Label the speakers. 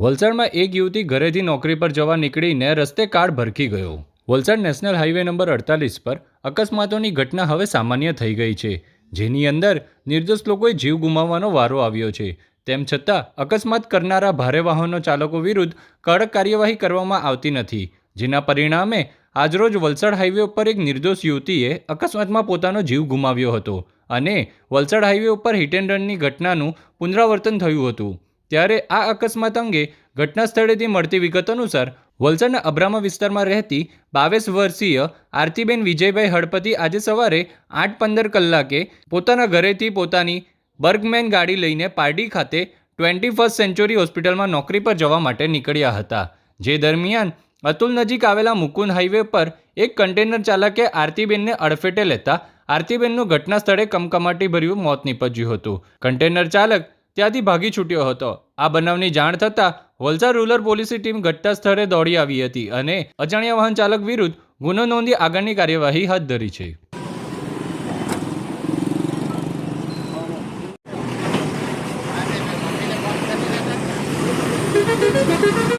Speaker 1: વલસાડમાં એક યુવતી ઘરેથી નોકરી પર જવા નીકળીને રસ્તે કાર ભરખી ગયો. વલસાડ નેશનલ હાઈવે નંબર અડતાલીસ પર અકસ્માતોની ઘટના હવે સામાન્ય થઈ ગઈ છે, જેની અંદર નિર્દોષ લોકોએ જીવ ગુમાવવાનો વારો આવ્યો છે. તેમ છતાં, અકસ્માત કરનારા ભારે વાહનો ચાલકો વિરુદ્ધ કડક કાર્યવાહી કરવામાં આવતી નથી, જેના પરિણામે આજરોજ વલસાડ હાઈવે ઉપર એક નિર્દોષ યુવતીએ અકસ્માતમાં પોતાનો જીવ ગુમાવ્યો હતો અને વલસાડ હાઈવે ઉપર હિટ એન્ડ રનની ઘટનાનું પુનરાવર્તન થયું હતું. ત્યારે આ અકસ્માત અંગે ઘટના સ્થળેથી મળતી વિગત અનુસાર વલસાડના અબ્રામા વિસ્તારમાં રહેતી બાવીસ વર્ષીય આરતીબેન વિજયભાઈ હળપતિ આજે સવારે આઠ પંદર કલાકે પોતાના ઘરેથી પોતાની બર્ગમેન ગાડી લઈને પારડી ખાતે ટ્વેન્ટી ફર્સ્ટ સેન્ચુરી હોસ્પિટલમાં નોકરી પર જવા માટે નીકળ્યા હતા. જે દરમિયાન અતુલ નજીક આવેલા મુકુંદ હાઈવે પર એક કન્ટેનર ચાલકે આરતીબેનને અડફેટે લેતા આરતીબેનનું ઘટના સ્થળે કમકમાટી ભર્યું મોત નીપજ્યું હતું. કન્ટેનર ચાલક ત્યાંથી ભાગી છૂટ્યો હતો. આ બનાવની જાણ થતાં વલસાડ રૂરલ પોલીસની ટીમ ઘટના સ્થળે દોડી આવી હતી અને અજાણ્યા વાહન ચાલક વિરુદ્ધ ગુનો નોંધી આગળની કાર્યવાહી હાથ ધરી છે.